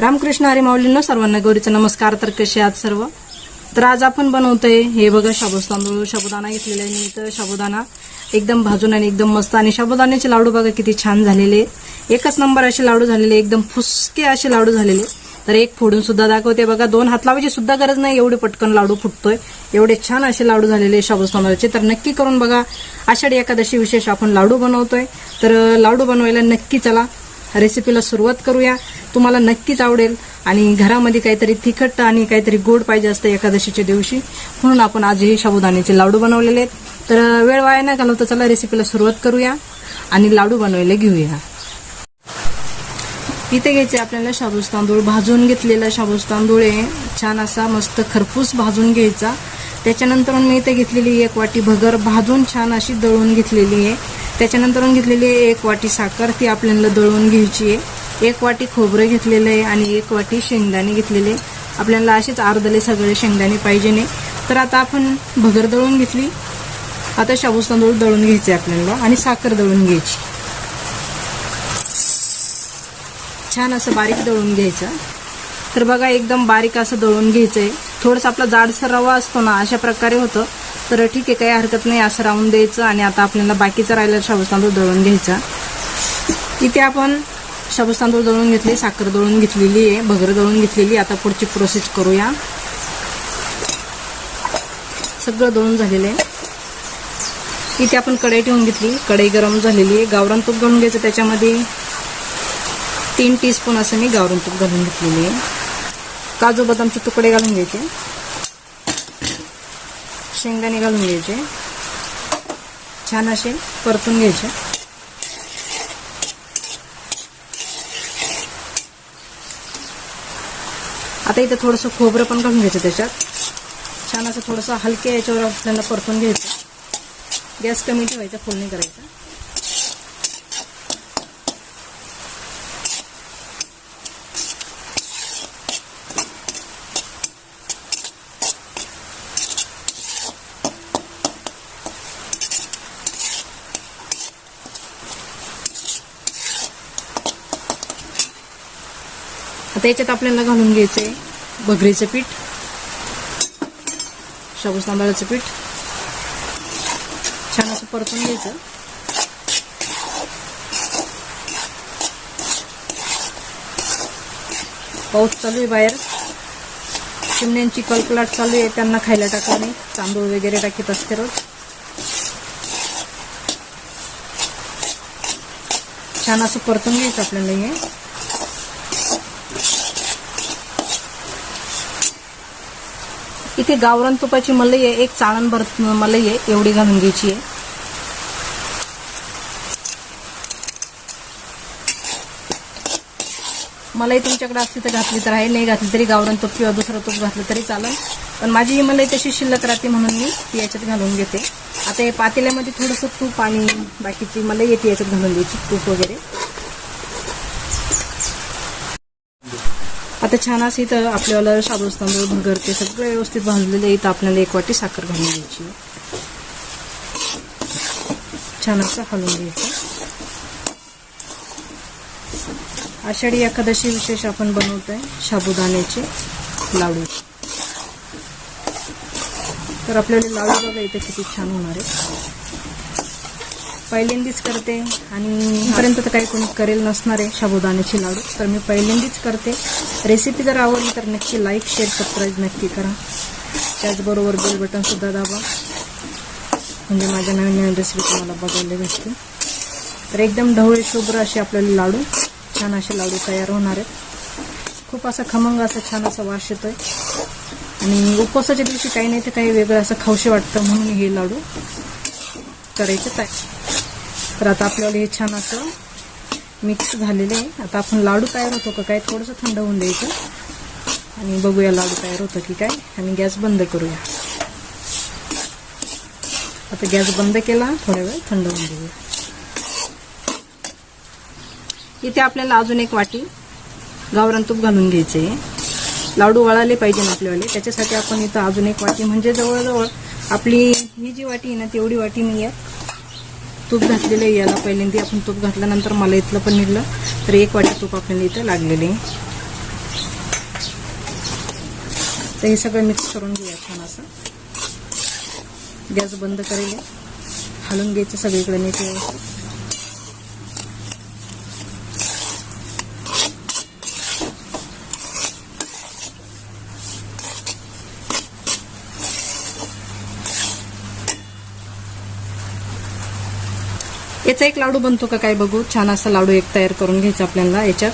रामकृष्ण हरी माऊलींना सर्वांना गौरीचा नमस्कार. तर कसे आहात सर्व? तर आज आपण बनवतोय हे बघा शाबूस तांदूळ साबुदाणा घेतलेला आहे मी तर साबुदाणा एकदम भाजून आणि एकदम मस्त. आणि शाबुदाण्याचे लाडू बघा किती छान झालेले. एकच नंबर असे लाडू झालेले एकदम फुसके असे लाडू झालेले. तर एक फोडून सुद्धा दाखवते बघा. दोन हात लावायची सुद्धा गरज नाही एवढे पटकन लाडू फुटतोय. एवढे छान असे लाडू झालेले शाबूस तांदळाचे तर नक्की करून बघा आषाढी एकादशी विशेष आपण लाडू बनवतोय. तर लाडू बनवायला नक्की चला. रेसिपीला सुरुवात करूया. तुम्हाला नक्कीच आवडेल. आणि घरामध्ये काहीतरी तिखट आणि काहीतरी गोड पाहिजे असतं एकादशीच्या दिवशी. म्हणून आपण आजही साबुदाण्याचे लाडू बनवलेले आहेत. तर वेळ वाया नाही घालवता चला रेसिपीला सुरुवात करूया. आणि लाडू बनवायला घेऊया. इथे घ्यायचे आपल्याला शाबूस तांदूळ. भाजून घेतलेला शाबूस तांदूळ आहे. छान असा मस्त खरपूस भाजून घ्यायचा. त्याच्यानंतर मी इथे घेतलेली एक वाटी भगर. भाजून छान अशी दळून घेतलेली आहे. त्याच्यानंतर घेतलेली आहे एक वाटी साखर ती आपल्याला दळून घ्यायची आहे. एक वाटी खोबरं घेतलेलं आहे आणि एक वाटी शेंगदाणे घेतलेले आहे. आपल्याला असेच अर्धले सगळे शेंगदाणे पाहिजे नाही. तर आता आपण भगर दळून घेतली. आता शाबूस तांदूळ दळून घ्यायचे आपल्याला आणि साखर दळून घ्यायची. छान असं बारीक दळून घ्यायचं. तर बघा एकदम बारीक असं दळून आहे थोडंसं आपला जाडसर रवा असतो ना अशा प्रकारे होतं. तर ठीक आहे काही हरकत नाही असं राहून द्यायचं आणि आता आपल्याला बाकीचं राहिलं शाबूस तांदूळ दळून घ्यायचा. इथे आपण शाबूस तांदूळ दळून घेतले साखर दळून घेतलेली आहे भगर दळून घेतलेली आता पुढची प्रोसेस करूया. सगळं दळून झालेलं आहे. इथे आपण कढई ठेवून घेतली कढई गरम झालेली आहे. गावरान तूप घालून घ्यायचं त्याच्यामध्ये. तीन टीस्पून असं मी गावरून तूप घालून घेतलेली आहे. काजू बदामचे तुकडे घालून घ्यायचे. शेंगदाणे घालून घ्यायचे. छान असे परतून घ्यायचे. आता इथं थोडंसं खोबरं पण घालून घ्यायचं त्याच्यात. छान असं थोडंसं हलक्या याच्यावर आपल्याला परतून घ्यायचं. गॅस कमी ठेवायचा फोडणी करायचा. आता याच्यात आपल्याला घालून घ्यायचं आहे भगरीचं पीठ शाबूस तांदळाचं पीठ. छान असं परतून घ्यायचं. पाऊस चालू आहे बाहेर. चिमण्यांची कलकलाट चालू आहे त्यांना खायला टाकणे तांदूळ वगैरे टाकीत असते रोज. छान असं परतून घ्यायचं आपल्याला हे. इथे गावरान तुपाची मलई आहे एक चाळण भरत मलई आहे एवढी घालून घ्यायची आहे. मलाई तुमच्याकडे असली तर घातली तर आहे नाही घातली तरी गावरान तूप किंवा दुसरं तूप घातलं तरी चालेल. पण माझी ही मलाई तशी शिल्लक राहते म्हणून मी ती याच्यात घालून घेते. आता हे पातेल्यामध्ये थोडंसं तूप आणि बाकीची मलाई येते याच्यात घालून द्यायची तूप वगैरे. आता छान असं इथं आपल्याला शाबूस तांदूळ भगर ते सगळं व्यवस्थित भाजलेलं आहे. इथं आपल्याला एक वाटी साखर घालून द्यायची छान असं हलवून घ्यायचं. आषाढी एकादशी विशेष आपण बनवतोय साबुदाण्याचे लाडू. तर आपल्याला लाडू बघा इथे किती छान होणार आहे. पहिल्यांदीच करते आणि पर्यंत तर काही कोणी करेल नसणार आहे साबुदाण्याचे लाडू. तर मी पहिल्यांदीच करते. रेसिपी जर आवडली तर नक्की लाईक शेअर सबस्क्राईब नक्की करा. त्याचबरोबर बेल बटन सुद्धा दाबा. म्हणजे माझ्या नवीन नवीन रेसिपी तुम्हाला बघायला भेटते तर एकदम ढवळे शुभ्र असे आपल्याला लाडू. छान असे लाडू तयार होणार आहेत. खूप असा खमंग असा छान असा वास येतोय. आणि उपवासाच्या दिवशी काही नाही तर काही वेगळं असं खावशी वाटतं म्हणून हे लाडू करायचे काय तर आता आपल्याला हे छान असं मिक्स झालेले आहे. आता आपण लाडू तयार होतो का काय? थोडंसं थंड होऊन द्यायचं. आणि बघूया लाडू तयार होतं की काय. आणि गॅस बंद करूया. आता गॅस बंद केला. थोड्या वेळ थंड होऊन देऊया. इथे आपल्याला अजून एक वाटी गावरान तूप घालून घ्यायचे लाडू वळाले पाहिजे ना आपल्यावाले. त्याच्यासाठी आपण इथं अजून एक वाटी. म्हणजे जवळजवळ आपली ही जी वाटी आहे ना तेवढी वाटी मी यात तूप घातलेलं आहे याला पहिल्यांदा आपण तूप घातल्यानंतर मला इथलं पण निघलं. तर एक वाटी तूप आपल्याला इथं लागलेले तर हे सगळं मिक्स करून घेऊया छान असं. गॅस बंद करेल. हलवून घ्यायचं सगळीकडे नीट व्यवस्थित. याचा एक लाडू बनतो का काय बघू. छान असा लाडू एक तयार करून घ्यायचा आपल्याला याच्यात.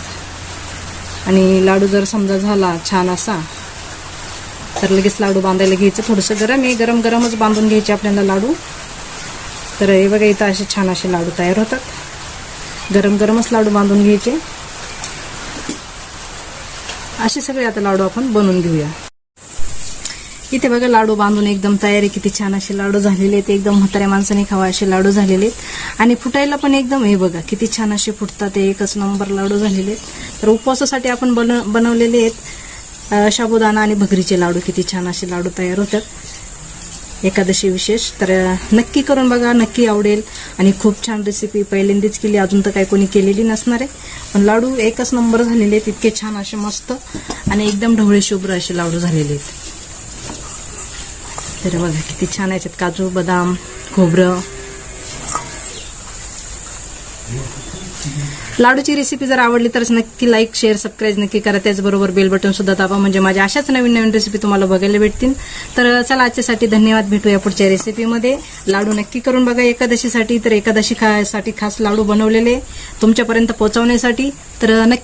आणि लाडू जर समजा झाला छान असा तर लगेच लाडू बांधायला घ्यायचं. थोडंसं गरम आहे गरम गरमच बांधून घ्यायचे आपल्याला लाडू. तर हे बघा इथं असे छान असे लाडू तयार होतात. गरम गरमच लाडू बांधून घ्यायचे. असे सगळे आता लाडू आपण बनवून घेऊया. इथे बघा लाडू बांधून एकदम तयारी किती छान असे लाडू झालेले आहेत. एकदम म्हाताऱ्या माणसाने खावा असे लाडू झालेले आहेत. आणि फुटायला पण एकदम हे बघा किती छान असे फुटतात ते एकच नंबर लाडू झालेले आहेत. तर उपवासासाठी आपण बन बनवलेले आहेत शाबुदाना आणि भगरीचे लाडू. किती छान असे लाडू तयार होतात. एकादशी विशेष. तर नक्की करून बघा नक्की आवडेल. आणि खूप छान रेसिपी पहिल्यांदीच केली. अजून तर काही कोणी केलेली नसणार आहे. पण लाडू एकच नंबर झालेले आहेत. इतके छान असे मस्त आणि एकदम ढवळे शुभ्र असे लाडू झालेले आहेत. तर बघा किती छान याच्यात काजू बदाम खोबरं लाडूची रेसिपी जर आवडली तर नक्की लाईक शेअर सबस्क्राईब नक्की करा. त्याचबरोबर बेल बटन सुद्धा दाबा. म्हणजे माझ्या अशाच नवीन नवीन रेसिपी तुम्हाला बघायला भेटतील. तर चला आजच्यासाठी धन्यवाद. भेटूया पुढच्या रेसिपीमध्ये लाडू नक्की करून बघा एकादशीसाठी. तर एकादशी खासाठी खास लाडू बनवलेले तुमच्यापर्यंत पोहोचवण्यासाठी. तर नक्की